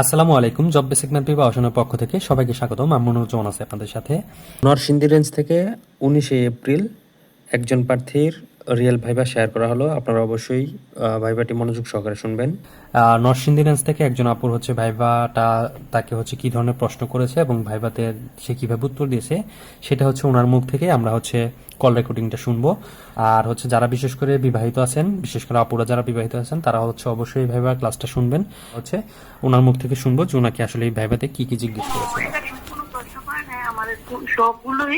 আসসালামু আলাইকুম job basic math বিভাগ অসনের পক্ষ থেকে সবাইকে স্বাগত আমি মনোরঞ্জন আছে আপনাদের সাথে। নরসিংদী রেঞ্জ থেকে উনিশে এপ্রিল একজন প্রার্থীর রিয়েল ভাইবা শেয়ার করা হলো। আপনারা অবশ্যই ভাইবাটি মনোযোগ সহকারে শুনবেন। নরসিংদী রেঞ্জ থেকে একজন আপুর হচ্ছে ভাইবাটা তাকে হচ্ছে কি ধরনের প্রশ্ন করেছে এবং ভাইবাতে সে কীভাবে উত্তর দিয়েছে সেটা হচ্ছে ওনার মুখ থেকে আমরা হচ্ছে কল রেকর্ডিংটা শুনব। আর হচ্ছে যারা বিশেষ করে বিবাহিত আছেন বিশেষ করে আপুরা যারা বিবাহিত আছেন তারা হচ্ছে অবশ্যই ভাইবা ক্লাসটা শুনবেন। হচ্ছে ওনার মুখ থেকে শুনব যে ওনাকে আসলে এই ভাইবাতে কি কি জিজ্ঞেস করেছে। সবগুলোই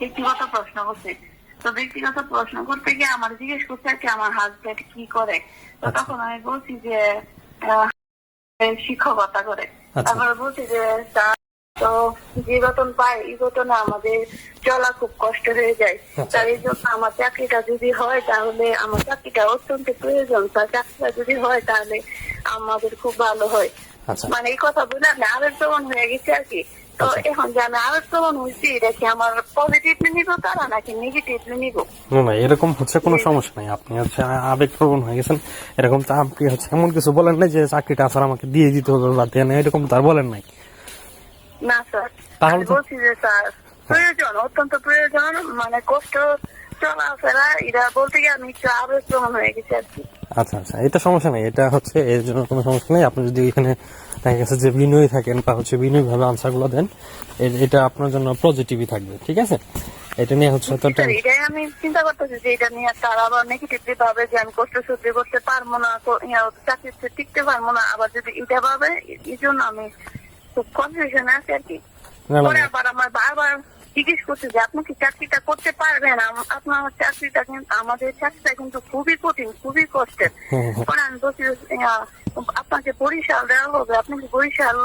ব্যক্তিগত প্রশ্ন করছে তো ব্যক্তিগত প্রশ্ন করতে গিয়ে আমার জিজ্ঞেস করছে আর কি আমার হাজবেন্ড কি করে? তো আচ্ছা। তখন আমি বলছি যে শিক্ষকতা করে। আচ্ছা। তারপরে বলছি যে তো যে বেতন পায় এই বেতনে আমাদের চলা খুব কষ্ট হয়ে যায়। আচ্ছা। তার এই জন্য আমার চাকরিটা যদি হয় তাহলে আমার চাকরিটা অত্যন্ত প্রয়োজন। তার চাকরিটা যদি হয় তাহলে আমাদের খুব ভালো হয়। মানে এই কথা বলে আমি আবেগ প্রবণ হয়ে গেছি আর কি। তো আচ্ছা। এখন যে আমি আবেগ প্রবণ হয়েছি এটা কি আমার পজিটিভলি নিব তারা নাকি নেগেটিভলি নিব? না না এরকম হচ্ছে কোনো সমস্যা নাই। আপনি হচ্ছে হয়ে গেছেন। এরকম তো আপনি হচ্ছে এমন কিছু বলেন যে চাকরিটা আসলে আমাকে দিয়ে দিতে হবে বা দেন এরকম তার বলেন নাই। না স্যার। তাহলে বলছি যে স্যার প্রয়োজন অত্যন্ত প্রয়োজন মানে কষ্ট চলাফেরা এটা বলতে গিয়ে আমি একটু আবেগ প্রবণ হয়ে গেছি আর কি। আচ্ছা আচ্ছা এটা সমস্যা নেই এটা হচ্ছে এর জন্য কোনো সমস্যা নেই। আপনি যদি এখানে দেখা গেছে যে বিনয়ী থাকেন বা হচ্ছে বিনয়ী ভাবে আনসারগুলো দেন এটা আপনার জন্য পজিটিভই থাকবে ঠিক আছে? এটা নিয়ে হচ্ছে তো এটাই আমি চিন্তা করতেছি যে এটা নিয়ে তারা আবার নেগেটিভলি ভাবে যে আমি কষ্ট সহ্য করতে পারব না তো- চাকরিতে টিকতে পারব না আবার যদি এটা ভাবে এই জন্য আমি খুব কনফিউশন আছি আর কি। না, না, পরে আবার আমার বারবার জিজ্ঞেস করছে যে আপনি কি চাকরিটা করতে পারবেন? আপনার চাকরিটা কিন্তু আমাদের চাকরিটা কিন্তু খুবই কঠিন খুবই কষ্টের। হ্যাঁ, হ্যাঁ। পরে আমি বলছি আপনাকে বরিশাল দেওয়া হবে আপনি কি বরিশাল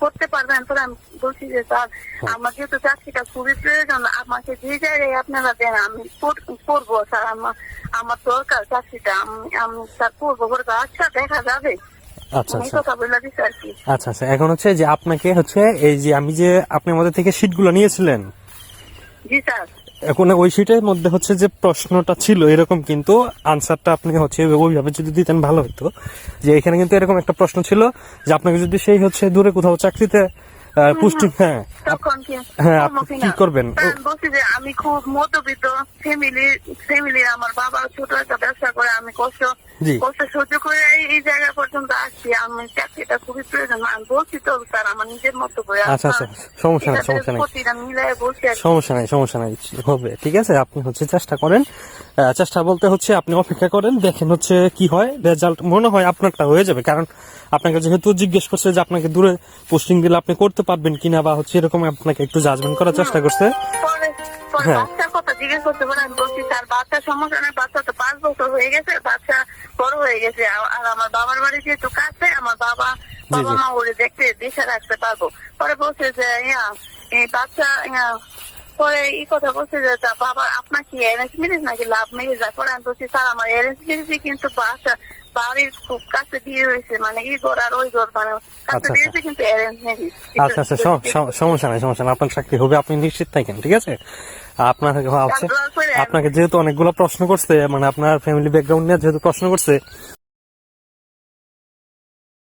করতে পারবেন? পরে আমি বলছি যে স্যার আমার যেহেতু চাকরিটা খুবই প্রয়োজন আমাকে যে জায়গায় আপনারা দেন আমি কর- করব স্যার আমার আমার দরকার চাকরিটা আমি- আমি স্যার করব। করব আচ্ছা দেখা যাবে। আচ্ছা আচ্ছা। আচ্ছা আচ্ছা। এখন হচ্ছে যে আপনাকে হচ্ছে এই যে আমি যে আপনি আমাদের থেকে শিটগুলো নিয়েছিলেন? জি স্যার। এখন ওই সিটের মধ্যে হচ্ছে যে প্রশ্নটা ছিল, এরকম কিন্তু আনসারটা আপনি হচ্ছে ওইভাবে যদি দিতেন ভালো হতো যে এখানে কিন্তু এরকম একটা প্রশ্ন ছিল যে, আপনাকে যদি সেই হচ্ছে দূরে কোথাও চাকরিতে পুষ্টি হ্যাঁ কি হ্যাঁ, আপনি কি করবেন? বলছি যে আমি খুব মধ্যবিত্ত ফ্যামিলি ফ্যামিলি আমার বাবা ছোট একটা ব্যবসা করে আমি কষ্ট কষ্ট সহ্য করে এই জায়গা পর্যন্ত আসছি। আমি চাকরিটা খুবই প্রয়োজন। আমি বলছি তো স্যার আমার নিজের মতো করে আচ্ছা, আচ্ছা, সমস্যা নেই, সমস্যা নেই। সমস্যা নাই সমস্যা নাই। হবে ঠিক আছে? আপনি হচ্ছে চেষ্টা করেন। চেষ্টা বলতে হচ্ছে আপনি অপেক্ষা করেন দেখেন হচ্ছে কি হয়। রেজাল্ট মনে হয় আপনারটা হয়ে যাবে। কারণ আপনাকে যেহেতু জিজ্ঞেস করছে যে আপনাকে দূরে পোস্টিং দিলে আপনি করতে পারবেন কিনা বা হচ্ছে এরকম আপনাকে একটু জাজমেন্ট করার চেষ্টা করছে। হ্যাঁ। জিজ্ঞেস করতে পারে আমি বলছি স্যার বাচ্চার সমস্যা নেই বাচ্চা তো পাঁচ বছর হয়ে গেছে বাচ্চা বড় হয়ে গেছে আর- আর আমার বাবার বাড়ি যেহেতু কাছে আমার বাবা বাবা মা ওরে দেখতে দেশে রাখতে পারব। পরে বলছে যে ইয়া এই বাচ্চা ইয়া। পরে এই কথা বলছে যে বাবা আপনার কি অ্যারেঞ্জ ম্যারেজ নাকি লাভ ম্যারেজ যায় পরে আমি বলছি স্যার আমার অ্যারেঞ্জ ম্যারেজ কিন্তু বাসা বাড়ির খুব কাছে বিয়ে হয়েছে মানে এই ঘর আর ওই ঘর মানে কাছে আচ্ছা, হয়েছে কিন্তু অ্যারেঞ্জ ম্যারেজ আচ্ছা আচ্ছা সম- সম- সমস্যা নাই সমস্যা নাই আপনার চাকরি হবে আপনি নিশ্চিত থাকেন ঠিক আছে? আপনার হচ্ছে আপনাকে যেহেতু অনেকগুলো প্রশ্ন করছে মানে আপনার ফ্যামিলি ব্যাকগ্রাউন্ড নিয়ে যেহেতু প্রশ্ন করছে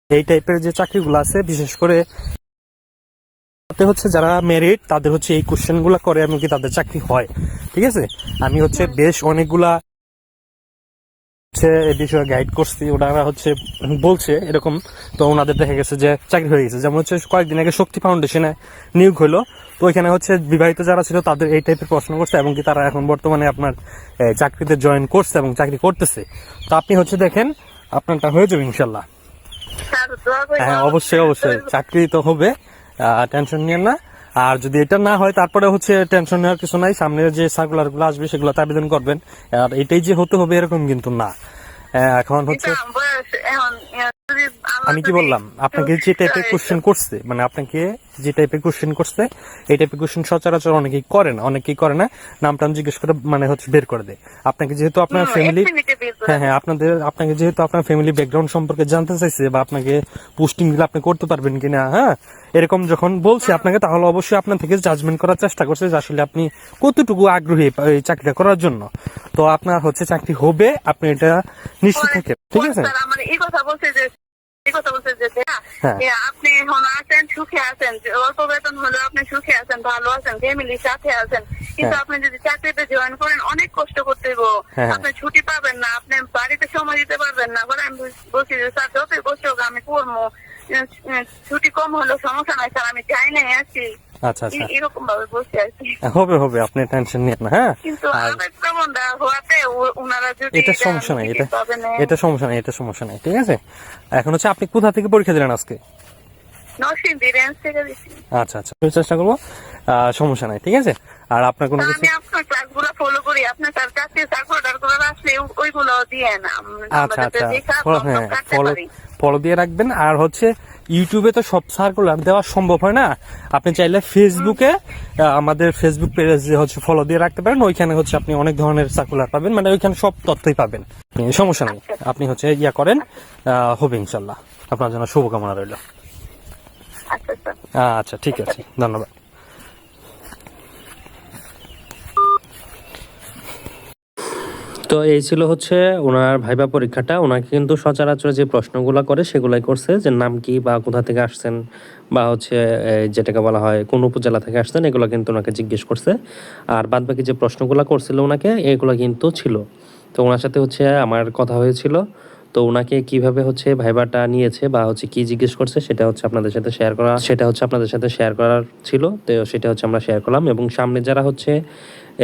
এই টাইপের যে চাকরিগুলো আছে বিশেষ করে তাতে হচ্ছে যারা মেরিট তাদের হচ্ছে এই কোশ্চেনগুলা করে এমনকি তাদের চাকরি হয় ঠিক আছে? আমি হচ্ছে বেশ অনেকগুলা হচ্ছে এই বিষয়ে গাইড করছি। ওনারা হচ্ছে বলছে এরকম। তো ওনাদের দেখা গেছে যে চাকরি হয়ে গেছে। যেমন হচ্ছে কয়েকদিন আগে শক্তি ফাউন্ডেশনে নিয়োগ হলো। তো ওইখানে হচ্ছে বিবাহিত যারা ছিল তাদের এই টাইপের প্রশ্ন করছে এবং কি তারা এখন বর্তমানে আপনার চাকরিতে জয়েন করছে এবং চাকরি করতেছে। তো আপনি হচ্ছে দেখেন আপনারটা হয়ে যাবে ইনশাল্লাহ হ্যাঁ অবশ্যই অবশ্যই। চাকরি তো হবে টেনশন নিয়েন না। আর যদি এটা না হয় তারপরে হচ্ছে টেনশন নেওয়ার কিছু নাই। সামনে যে সার্কুলারগুলো আসবে সেগুলোতে আবেদন করবেন। আর এটাই যে হতে হবে এরকম কিন্তু না। এখন হচ্ছে আমি কি বললাম? আপনাকে যে টাইপের কোশ্চেন করছে মানে আপনাকে যে টাইপের কোশ্চেন করছে এই টাইপের কোশ্চেন সচরাচর অনেকেই করে না অনেকেই করে না। নাম টাম জিজ্ঞেস করে মানে হচ্ছে বের করে দেয়। আপনাকে যেহেতু আপনার ফ্যামিলি হ্যাঁ হ্যাঁ আপনাদের আপনাকে যেহেতু আপনার ফ্যামিলি ব্যাকগ্রাউন্ড সম্পর্কে জানতে চাইছে বা আপনাকে পোস্টিং দিলে আপনি করতে পারবেন কিনা হ্যাঁ এরকম যখন বলছে আপনাকে তাহলে অবশ্যই আপনার থেকে জাজমেন্ট করার চেষ্টা করছে যে আসলে আপনি কতটুকু আগ্রহী এই চাকরিটা করার জন্য। তো আপনার হচ্ছে চাকরি হবে আপনি এটা নিশ্চিত থাকেন ঠিক আছে? আমার এই কথা বলছে যে এই কথা যে হ্যাঁ। আপনি এখন আছেন সুখে আছেন অল্প বেতন হলেও আপনি সুখে আছেন ভালো আছেন ফ্যামিলির সাথে আছেন। কিন্তু হ্যাঁ। আপনি যদি চাকরিতে জয়েন করেন অনেক কষ্ট করতে হইব। হ্যাঁ। আপনি ছুটি পাবেন না আপনি বাড়িতে সময় দিতে পারবেন না। বলে আমি বলছি যে স্যার যতই বসে হোক আমি করব। ছুটি কম হলেও সমস্যা নাই স্যার আমি যাই নাই আছি। আচ্ছা আচ্ছা। এরকম ভাবে বসে আছি হবে হবে আপনি টেনশন নিন না হ্যাঁ? কিন্তু এটা সমস্যা নাই এটা। এটা সমস্যা নাই এটা সমস্যা নাই ঠিক আছে? এখন হচ্ছে আপনি কোথা থেকে পরীক্ষা দিলেন আজকে? আচ্ছা আচ্ছা চেষ্টা করব। সমস্যা নাই ঠিক আছে? আর আপনার কোনো কিছু আপনার ক্লাসগুলো ফলো করি আপনার তার চাকরি সার্কুলারগুলো আসলে ওইগুলো দিয়ে না। আচ্ছা আচ্ছা। হ্যাঁ ফলো ফলো দিয়ে রাখবেন। আর হচ্ছে ইউটিউবে তো সব সার্কুলার দেওয়া সম্ভব হয় না। আপনি চাইলে ফেসবুকে আমাদের ফেসবুক পেজে হচ্ছে ফলো দিয়ে রাখতে পারেন। ওইখানে হচ্ছে আপনি অনেক ধরনের সার্কুলার পাবেন। মানে ওইখানে সব তথ্যই পাবেন। সমস্যা নেই। আপনি হচ্ছে ইয়া করেন আহ, হবে ইনশাল্লাহ। আপনার জন্য শুভকামনা রইল। আচ্ছা আচ্ছা ঠিক আছে। ধন্যবাদ। তো এই ছিল হচ্ছে ওনার ভাইবা পরীক্ষাটা। ওনাকে কিন্তু সচরাচর যে প্রশ্নগুলো করে সেগুলাই করছে যে নাম কি বা কোথা থেকে আসছেন বা হচ্ছে যেটাকে বলা হয় কোন উপজেলা থেকে আসছেন, এগুলো কিন্তু ওনাকে জিজ্ঞেস করছে। আর বাদ বাকি যে প্রশ্নগুলো করছিল ওনাকে, এগুলো কিন্তু ছিল। তো ওনার সাথে হচ্ছে আমার কথা হয়েছিল। তো ওনাকে কীভাবে হচ্ছে ভাইবাটা নিয়েছে বা হচ্ছে কি জিজ্ঞেস করছে সেটা হচ্ছে আপনাদের সাথে শেয়ার করা, সেটা হচ্ছে আপনাদের সাথে শেয়ার করার ছিল। তো সেটা হচ্ছে আমরা শেয়ার করলাম এবং সামনে যারা হচ্ছে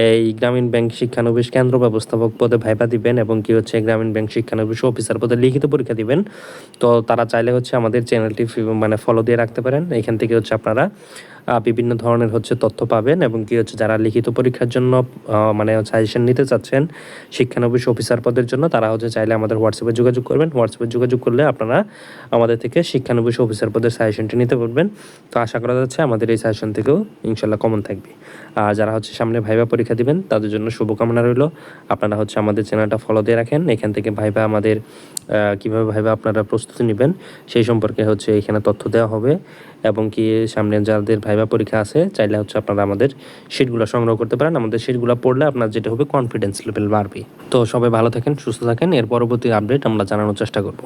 এই গ্রামীণ ব্যাংক শিক্ষানবিশ কেন্দ্র ব্যবস্থাপক পদে ভাইবা দিবেন এবং কি হচ্ছে, গ্রামীণ ব্যাংক শিক্ষানবিশ অফিসার পদে লিখিত পরীক্ষা দিবেন। তো তারা চাইলে হচ্ছে আমাদের চ্যানেলটি মানে ফলো দিয়ে রাখতে পারেন। এখান থেকে হচ্ছে আপনারা বিভিন্ন ধরনের হচ্ছে তথ্য পাবেন এবং কি হচ্ছে, যারা লিখিত পরীক্ষার জন্য মানে সাজেশন নিতে চাচ্ছেন শিক্ষানবিশ অফিসার পদের জন্য, তারা হচ্ছে চাইলে আমাদের হোয়াটসঅ্যাপে যোগাযোগ করবেন। হোয়াটসঅ্যাপে যোগাযোগ করলে আপনারা আমাদের থেকে শিক্ষানবিশ অফিসার পদের সাজেশনটি নিতে পারবেন। তো আশা করা যাচ্ছে আমাদের এই সাজেশন থেকেও ইনশাল্লাহ কমন থাকবে। আর যারা হচ্ছে সামনে ভাইবা পরীক্ষা দিবেন। তাদের জন্য শুভকামনা রইল। আপনারা হচ্ছে আমাদের চ্যানেলটা ফলো দিয়ে রাখেন। এখান থেকে ভাইবা আমাদের কীভাবে ভাইবা আপনারা প্রস্তুতি নেবেন সেই সম্পর্কে হচ্ছে এখানে তথ্য দেওয়া হবে। এবং কি সামনে যাদের ভাইবা পরীক্ষা আছে, চাইলে হচ্ছে আপনারা আমাদের শিটগুলো সংগ্রহ করতে পারেন। আমাদের শিটগুলো পড়লে আপনার যেটা হবে কনফিডেন্স লেভেল বাড়বে। তো সবাই ভালো থাকেন, সুস্থ থাকেন। এর পরবর্তী আপডেট আমরা জানানোর চেষ্টা করব।